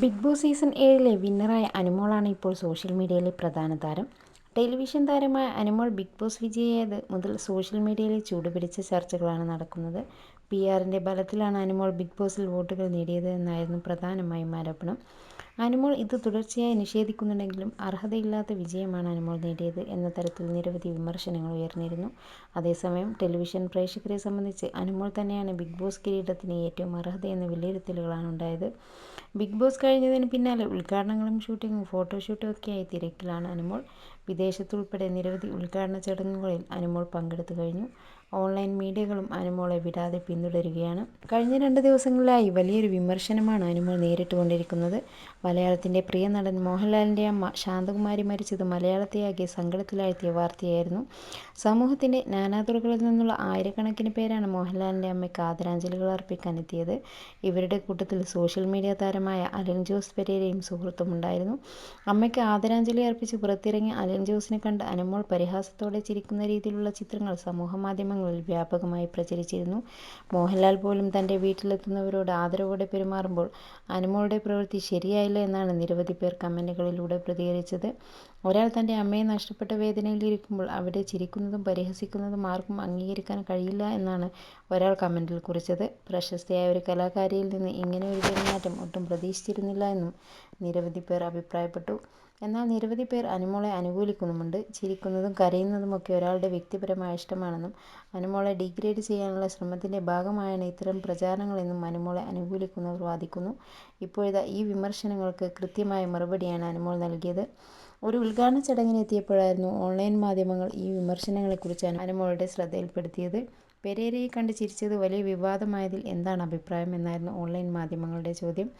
Big boss season ഏഴിലെ വിന്നറായ അനുമോളാണ് ഇപ്പോൾ social മീഡിയയിലെ പ്രധാന താരം. ടെലിവിഷൻ താരമായ അനുമോൾ ബിഗ് ബോസ് വിജയിയായത് മുതൽ സോഷ്യൽ മീഡിയയിൽ ചൂടുപിടിച്ച ചർച്ചകളാണ് നടക്കുന്നത്. പി ആറിന്റെ ബലത്തിലാണ് അനുമോൾ ബിഗ് ബോസിൽ വോട്ടുകൾ നേടിയത് എന്നായിരുന്നു പ്രധാനമായും ആരോപണം. അനുമോൾ ഇത് തുടർച്ചയായി നിഷേധിക്കുന്നുണ്ടെങ്കിലും അർഹതയില്ലാത്ത വിജയമാണ് അനുമോൾ നേടിയത് എന്ന തരത്തിൽ നിരവധി വിമർശനങ്ങൾ ഉയർന്നിരുന്നു. അതേസമയം ടെലിവിഷൻ പ്രേക്ഷകരെ സംബന്ധിച്ച് അനുമോൾ തന്നെയാണ് ബിഗ് ബോസ് കിരീടത്തിന് ഏറ്റവും അർഹതയെന്ന വിലയിരുത്തലുകളാണ് ഉണ്ടായത്. ബിഗ് ബോസ് കഴിഞ്ഞതിന് പിന്നാലെ ഉദ്ഘാടനങ്ങളും ഷൂട്ടിങ്ങും ഫോട്ടോഷൂട്ടും ഒക്കെയായി തിരക്കിലാണ് അനുമോൾ. വിദേശത്തുൾപ്പെടെ നിരവധി ഉദ്ഘാടന ചടങ്ങുകളിൽ അനുമോൾ പങ്കെടുത്തു കഴിഞ്ഞു. ഓൺലൈൻ മീഡിയകളും അനുമോളെ വിടാതെ പിന്തുടരുകയാണ്. കഴിഞ്ഞ രണ്ട് ദിവസങ്ങളിലായി വലിയൊരു വിമർശനമാണ് അനുമോൾ നേരിട്ടുകൊണ്ടിരിക്കുന്നത് മലയാളത്തിന്റെ പ്രിയ നടൻ മോഹൻലാലിന്റെ അമ്മ ശാന്തകുമാരി മരിച്ചത് മലയാളത്തെയാകെ സങ്കടത്തിലാഴ്ത്തിയ വാർത്തയായിരുന്നു. സമൂഹത്തിന്റെ നാനാതുറകളിൽ നിന്നുള്ള ആയിരക്കണക്കിന് പേരാണ് മോഹൻലാലിന്റെ അമ്മയ്ക്ക് ആദരാഞ്ജലികൾ അർപ്പിക്കാൻ എത്തിയത്. ഇവരുടെ കൂട്ടത്തിൽ സോഷ്യൽ മീഡിയ താരമായ അലൻ ജോസ് പെരേരയും സുഹൃത്തുമുണ്ടായിരുന്നു അമ്മയ്ക്ക് ആദരാഞ്ജലി അർപ്പിച്ച് പുറത്തിറങ്ങിയ അലൻ ജോസിനെ കണ്ട് അനുമോൾ പരിഹാസത്തോടെ ചിരിക്കുന്ന രീതിയിലുള്ള ചിത്രങ്ങൾ സമൂഹമാധ്യമങ്ങളിൽ വ്യാപകമായി പ്രചരിച്ചിരുന്നു. മോഹൻലാൽ പോലും തന്റെ വീട്ടിലെത്തുന്നവരോട് ആദരവോടെ പെരുമാറുമ്പോൾ അനുമോളുടെ പ്രവൃത്തി ശരിയായില്ല എന്നാണ് നിരവധി പേർ കമന്റുകളിലൂടെ പ്രതികരിച്ചത്. ഒരാൾ തന്റെ അമ്മയെ നഷ്ടപ്പെട്ട വേദനയിലിരിക്കുമ്പോൾ അവിടെ ചിരിക്കുന്നതും പരിഹസിക്കുന്നതും ആർക്കും അംഗീകരിക്കാൻ കഴിയില്ല എന്നാണ് ഒരാൾ കമന്റിൽ കുറിച്ചത്. പ്രശസ്തയായ ഒരു കലാകാരിയിൽ നിന്ന് ഇങ്ങനെ ഒരു പെരുമാറ്റം ഒട്ടും പ്രതീക്ഷിച്ചിരുന്നില്ല എന്നും നിരവധി പേർ അഭിപ്രായപ്പെട്ടു. എന്നാൽ നിരവധി പേർ അനുമോളെ അനുകൂലിക്കുന്നുമുണ്ട്. ചിരിക്കുന്നതും കരയുന്നതുമൊക്കെ ഒരാളുടെ വ്യക്തിപരമായ ഇഷ്ടമാണെന്നും അനുമോളെ ഡിഗ്രേഡ് ചെയ്യാനുള്ള ശ്രമത്തിന്റെ ഭാഗമായാണ് ഇത്തരം പ്രചാരണങ്ങളെന്നും അനുമോളെ അനുകൂലിക്കുന്നവർ വാദിക്കുന്നു. ഇപ്പോഴത്തെ ഈ വിമർശനങ്ങൾക്ക് കൃത്യമായ മറുപടിയാണ് അനുമോൾ നൽകിയത്. ഒരു ഉദ്ഘാടന ചടങ്ങിനെത്തിയപ്പോഴായിരുന്നു ഓൺലൈൻ മാധ്യമങ്ങൾ ഈ വിമർശനങ്ങളെക്കുറിച്ച് അനുമോളുടെ ശ്രദ്ധയിൽപ്പെടുത്തിയത്. പെരേരയെ കണ്ട് ചിരിച്ചത് വലിയ വിവാദമായതിൽ എന്താണ് അഭിപ്രായം എന്നായിരുന്നു ഓൺലൈൻ മാധ്യമങ്ങളുടെ ചോദ്യം.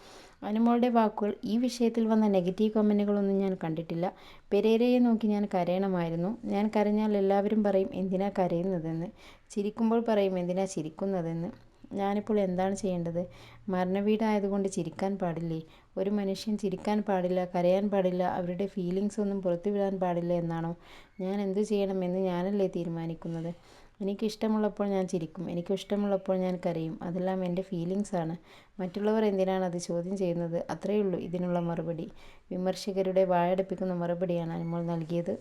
അനുമോളുടെ വാക്കുകൾ ഈ വിഷയത്തിൽ വന്ന നെഗറ്റീവ് കമന്റുകളൊന്നും ഞാൻ കണ്ടിട്ടില്ല. പെരേരയെ നോക്കി ഞാൻ കരയണമായിരുന്നു. ഞാൻ കരഞ്ഞാൽ എല്ലാവരും പറയും എന്തിനാ കരയുന്നതെന്ന്? ചിരിക്കുമ്പോൾ പറയും എന്തിനാ ചിരിക്കുന്നതെന്ന്? ഞാനിപ്പോൾ എന്താണ് ചെയ്യേണ്ടത്? മരണവീടായതുകൊണ്ട് ചിരിക്കാൻ പാടില്ലേ? ഒരു മനുഷ്യൻ ചിരിക്കാൻ പാടില്ല കരയാൻ പാടില്ല അവരുടെ ഫീലിങ്സ് ഒന്നും പുറത്തുവിടാൻ പാടില്ല എന്നാണോ? ഞാൻ എന്തു ചെയ്യണമെന്ന് ഞാനല്ലേ തീരുമാനിക്കുന്നത്? എനിക്കിഷ്ടമുള്ളപ്പോൾ ഞാൻ ചിരിക്കും. എനിക്കിഷ്ടമുള്ളപ്പോൾ ഞാൻ കരയും. അതെല്ലാം എന്റെ ഫീലിങ്സ് ആണ്. മറ്റുള്ളവർ എന്തിനാണ് അത് ചോദ്യം ചെയ്യുന്നത്? അത്രയേ ഉള്ളൂ ഇതിനുള്ള മറുപടി. വിമർശകരുടെ വായടപ്പിക്കുന്ന മറുപടിയാണ് അനുമോൾ നൽകിയത്.